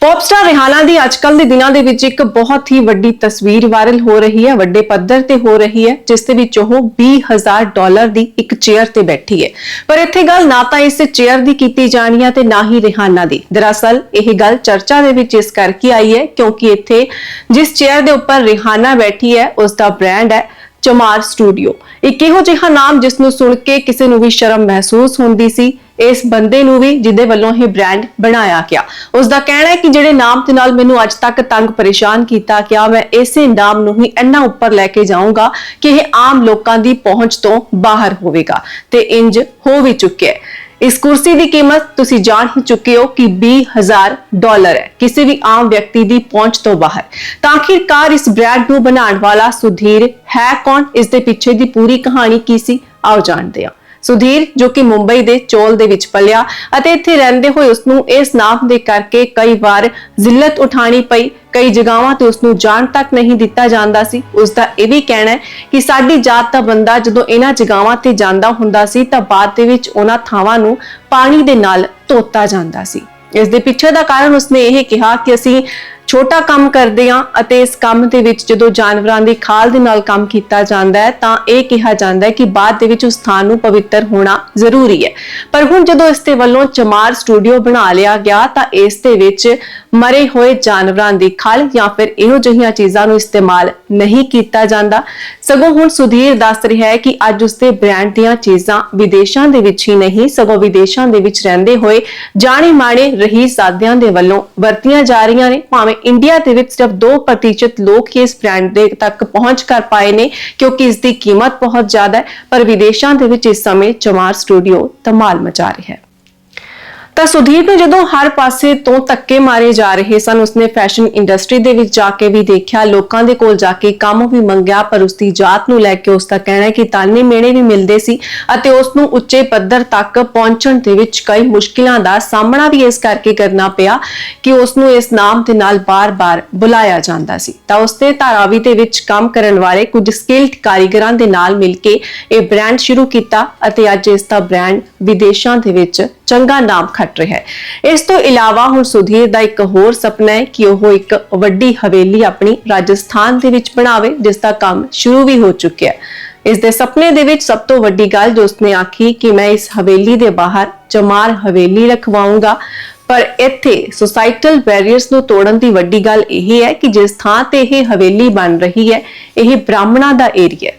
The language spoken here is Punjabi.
ਪੌਪਸਟਾਰ ਰਿਹਾਨਾ ਦੀ ਅੱਜਕੱਲ ਦੇ ਦਿਨਾਂ ਦੇ ਵਿੱਚ ਇੱਕ ਬਹੁਤ ਹੀ ਵੱਡੀ ਤਸਵੀਰ ਵਾਇਰਲ ਹੋ ਰਹੀ ਹੈ, ਵੱਡੇ ਪੱਧਰ ਤੇ ਹੋ ਰਹੀ ਹੈ, ਜਿਸ ਦੇ ਵਿੱਚ ਉਹ 20000 ਡਾਲਰ ਦੀ ਇੱਕ ਚੇਅਰ ਤੇ ਬੈਠੀ ਹੈ। ਪਰ ਇੱਥੇ ਗੱਲ ਨਾ ਤਾਂ ਇਸ ਚੇਅਰ ਦੀ ਕੀਤੀ ਜਾਣੀ ਹੈ ਤੇ ਨਾ ਹੀ ਰਿਹਾਨਾ ਦੀ। ਦਰਅਸਲ, ਇਹ ਗੱਲ ਚਰਚਾ ਦੇ ਵਿੱਚ ਇਸ ਕਰਕੇ ਆਈ ਹੈ ਕਿਉਂਕਿ ਇੱਥੇ ਜਿਸ ਚੇਅਰ ਦੇ ਉੱਪਰ ਰਿਹਾਨਾ ਬੈਠੀ ਹੈ ਉਸ ਦਾ ਬ੍ਰਾਂਡ ਹੈ ਚਮਾਰ ਸਟੂਡੀਓ। ਇੱਕ ਇਹੋ ਜਿਹਾ ਨਾਮ ਜਿਸ ਨੂੰ ਸੁਣ ਕੇ ਕਿਸੇ ਨੂੰ ਵੀ ਸ਼ਰਮ ਮਹਿਸੂਸ ਹੁੰਦੀ ਸੀ, ਇਸ ਬੰਦੇ ਨੂੰ ਵੀ ਜਿਹਦੇ ਵੱਲੋਂ ਇਹ ਬ੍ਰਾਂਡ ਬਣਾਇਆ ਗਿਆ। ਉਸ ਦਾ ਕਹਿਣਾ ਹੈ ਕਿ ਜਿਹੜੇ ਨਾਮ ਦੇ ਨਾਲ ਮੈਨੂੰ ਅੱਜ ਤੱਕ ਤੰਗ ਪਰੇਸ਼ਾਨ ਕੀਤਾ ਗਿਆ, ਮੈਂ ਇਸੇ ਨਾਮ ਨੂੰ ਹੀ ਇੰਨਾ ਉੱਪਰ ਲੈ ਕੇ ਜਾਊਂਗਾ ਕਿ ਇਹ ਆਮ ਲੋਕਾਂ ਦੀ ਪਹੁੰਚ ਤੋਂ ਬਾਹਰ ਹੋਵੇਗਾ ਤੇ ਇੰਜ ਹੋ ਵੀ ਚੁੱਕਿਆ ਹੈ। ਇਸ ਕੁਰਸੀ ਦੀ ਕੀਮਤ ਤੁਸੀਂ ਜਾਣ ਹੀ ਚੁੱਕੇ ਹੋ ਕਿ 20000 ਡਾਲਰ ਹੈ, ਕਿਸੇ ਵੀ ਆਮ ਵਿਅਕਤੀ ਦੀ ਪਹੁੰਚ ਤੋਂ ਬਾਹਰ। ਤਾਂ ਆਖਿਰਕਾਰ ਇਸ ਬ੍ਰਾਂਡ ਨੂੰ ਬਣਾਉਣ ਵਾਲਾ ਸੁਧੀਰ ਹੈ ਕੌਣ? ਇਸ ਦੇ ਪਿੱਛੇ ਦੀ ਪੂਰੀ ਕਹਾਣੀ ਕੀ ਸੀ? ਆਓ ਜਾਣਦੇ ਹਾਂ। ਸੁਧੀਰ, ਜੋ ਕਿ ਮੁੰਬਈ ਦੇ ਚੋਲ ਦੇ ਵਿੱਚ ਪਲਿਆ ਅਤੇ ਇੱਥੇ ਰਹਿੰਦੇ ਹੋਏ ਉਸ ਨੂੰ ਇਸ ਨਾਮ ਦੇ ਕਰਕੇ ਕਈ ਵਾਰ ਜ਼ਿਲਤ ਉਠਾਣੀ ਪਈ। ਕਈ ਜਗ੍ਹਾਵਾਂ ਤੇ ਉਸ ਨੂੰ ਜਾਣ ਤੱਕ ਨਹੀਂ ਦਿੱਤਾ ਜਾਂਦਾ ਸੀ। ਉਸ ਦਾ ਇਹ ਵੀ ਕਹਿਣਾ ਹੈ ਕਿ ਸਾਡੀ ਜਾਤ ਦਾ ਬੰਦਾ ਜਦੋਂ ਇਹਨਾਂ ਜਗਾਵਾਂ ਤੇ ਜਾਂਦਾ ਹੁੰਦਾ ਸੀ ਤਾਂ ਬਾਅਦ ਦੇ ਵਿੱਚ ਉਹਨਾਂ ਥਾਵਾਂ ਨੂੰ ਪਾਣੀ ਦੇ ਨਾਲ ਧੋਤਾ ਜਾਂਦਾ ਸੀ। ਇਸ ਦੇ ਪਿੱਛੇ ਦਾ ਕਾਰਨ ਉਸਨੇ ਇਹ ਕਿਹਾ ਕਿ ਅਸੀਂ ਛੋਟਾ ਕੰਮ ਕਰਦੇ ਹਾਂ ਅਤੇ ਇਸ ਕੰਮ ਦੇ ਵਿੱਚ ਜਦੋਂ ਜਾਨਵਰਾਂ ਦੀ ਖਾਲ ਦੇ ਨਾਲ ਕੰਮ ਕੀਤਾ ਜਾਂਦਾ ਹੈ, ਤਾਂ ਇਹ ਕਿਹਾ ਜਾਂਦਾ ਹੈ ਕਿ ਬਾਅਦ ਦੇ ਵਿੱਚ ਉਸ ਸਥਾਨ ਨੂੰ ਪਵਿੱਤਰ ਹੋਣਾ ਜ਼ਰੂਰੀ ਹੈ। ਪਰ ਹੁਣ ਜਦੋਂ ਇਸ ਦੇ ਵੱਲੋਂ ਚਮਾਰ ਸਟੂਡੀਓ ਬਣਾ ਲਿਆ ਗਿਆ, ਤਾਂ ਇਸ ਦੇ ਵਿੱਚ ਮਰੇ ਹੋਏ ਜਾਨਵਰਾਂ ਦੀ ਖਾਲ ਜਾਂ ਫਿਰ ਇਹੋ ਜਿਹੀਆਂ ਚੀਜ਼ਾਂ ਨੂੰ ਇਸਤੇਮਾਲ ਨਹੀਂ ਕੀਤਾ ਜਾਂਦਾ। ਸਗੋਂ ਹੁਣ ਸੁਧੀਰ ਦੱਸ ਰਿਹਾ ਹੈ ਕਿ ਅੱਜ ਉਸਦੇ ਬ੍ਰਾਂਡ ਦੀਆਂ ਚੀਜ਼ਾਂ ਵਿਦੇਸ਼ਾਂ ਦੇ ਵਿੱਚ ਹੀ ਨਹੀਂ, ਸਗੋਂ ਵਿਦੇਸ਼ਾਂ ਦੇ ਵਿੱਚ ਰਹਿੰਦੇ ਹੋਏ ਜਾਣੇ ਮਾਣੇ ਰਹੀਸਾਦਿਆਂ ਦੇ ਵੱਲੋਂ ਵਰਤੀਆਂ ਜਾ ਰਹੀਆਂ ਨੇ, ਭਾਵੇਂ ਇੰਡੀਆ ਦੇ ਵਿੱਚ ਸਿਰਫ 2% ਲੋਕ ਹੀ ਇਸ ਬ੍ਰਾਂਡ ਦੇ ਤੱਕ ਪਹੁੰਚ ਕਰ ਪਾਏ ਨੇ, ਕਿਉਂਕਿ ਇਸ ਦੀ ਕੀਮਤ ਬਹੁਤ ਜ਼ਿਆਦਾ ਹੈ, ਪਰ ਵਿਦੇਸ਼ਾਂ ਦੇ ਵਿੱਚ ਇਸ ਸਮੇਂ ਚਮਾਰ ਸਟੂਡੀਓ ਧਮਾਲ ਮਚਾ ਰਿਹਾ ਹੈ। ਤਾਂ ਸੁਧੀਰ ਨੂੰ ਜਦੋਂ ਹਰ ਪਾਸੇ ਤੋਂ ਧੱਕੇ ਮਾਰੇ ਜਾ ਰਹੇ ਸਨ, ਉਸਨੇ ਫੈਸ਼ਨ ਇੰਡਸਟਰੀ ਦੇ ਵਿੱਚ ਜਾ ਕੇ ਵੀ ਦੇਖਿਆ, ਲੋਕਾਂ ਦੇ ਕੋਲ ਜਾ ਕੇ ਕੰਮ ਵੀ ਮੰਗਿਆ, ਪਰ ਉਸਦੀ ਜਾਤ ਨੂੰ ਲੈ ਕੇ ਉਸ ਦਾ ਕਹਿਣਾ ਹੈ ਕਿ ਤਾਨੇ ਮੇਣੇ ਵੀ ਮਿਲਦੇ ਸੀ ਅਤੇ ਉਸ ਨੂੰ ਉੱਚੇ ਪੱਧਰ ਤੱਕ ਪਹੁੰਚਣ ਦੇ ਵਿੱਚ ਕਈ ਮੁਸ਼ਕਿਲਾਂ ਦਾ ਸਾਹਮਣਾ ਵੀ ਇਸ ਕਰਕੇ ਕਰਨਾ ਪਿਆ ਕਿ ਉਸ ਨੂੰ ਇਸ ਨਾਮ ਦੇ ਨਾਲ ਬਾਰ-ਬਾਰ ਬੁਲਾਇਆ ਜਾਂਦਾ ਸੀ। ਤਾਂ ਉਸਨੇ ਧਾਰਾਵੀ ਦੇ ਵਿੱਚ ਕੰਮ ਕਰਨ ਵਾਲੇ ਕੁਝ ਸਕਿਲਡ ਕਾਰੀਗਰਾਂ ਦੇ ਨਾਲ ਮਿਲ ਕੇ ਇਹ ਬ੍ਰਾਂਡ ਸ਼ੁਰੂ ਕੀਤਾ ਅਤੇ ਅੱਜ ਇਸ ਦਾ ਬ੍ਰਾਂਡ ਵਿਦੇਸ਼ਾਂ ਦੇ ਵਿੱਚ ਚੰਗਾ ਨਾਮ ਖੱਟ ਰਿਹਾ ਹੈ। ਇਸ ਤੋਂ ਇਲਾਵਾ ਹੁਣ ਸੁਧੀਰ ਦਾ ਇੱਕ ਹੋਰ ਸੁਪਨਾ ਹੈ ਕਿ ਉਹ ਇੱਕ ਵੱਡੀ ਹਵੇਲੀ ਆਪਣੀ ਰਾਜਸਥਾਨ ਦੇ ਵਿੱਚ ਬਣਾਵੇ, ਜਿਸ ਦਾ ਕੰਮ ਸ਼ੁਰੂ ਵੀ ਹੋ ਚੁੱਕਿਆ ਹੈ। ਇਸ ਦੇ ਸੁਪਨੇ ਦੇ ਵਿੱਚ ਸਭ ਤੋਂ ਵੱਡੀ ਗੱਲ ਜੋ ਉਸਨੇ ਆਖੀ ਕਿ ਮੈਂ ਇਸ ਹਵੇਲੀ ਦੇ ਬਾਹਰ ਚਮਾਰ ਹਵੇਲੀ ਰਖਵਾਉਂਗਾ ਪਰ ਇੱਥੇ ਸੋਸਾਇਟਲ ਬੈਰੀਅਰਸ ਨੂੰ ਤੋੜਨ ਦੀ ਵੱਡੀ ਗੱਲ ਇਹ ਹੈ ਕਿ ਜਿਸ ਥਾਂ ਤੇ ਇਹ ਹਵੇਲੀ ਬਣ ਰਹੀ ਹੈ, ਇਹ ਬ੍ਰਾਹਮਣਾਂ ਦਾ ਏਰੀਆ ਹੈ।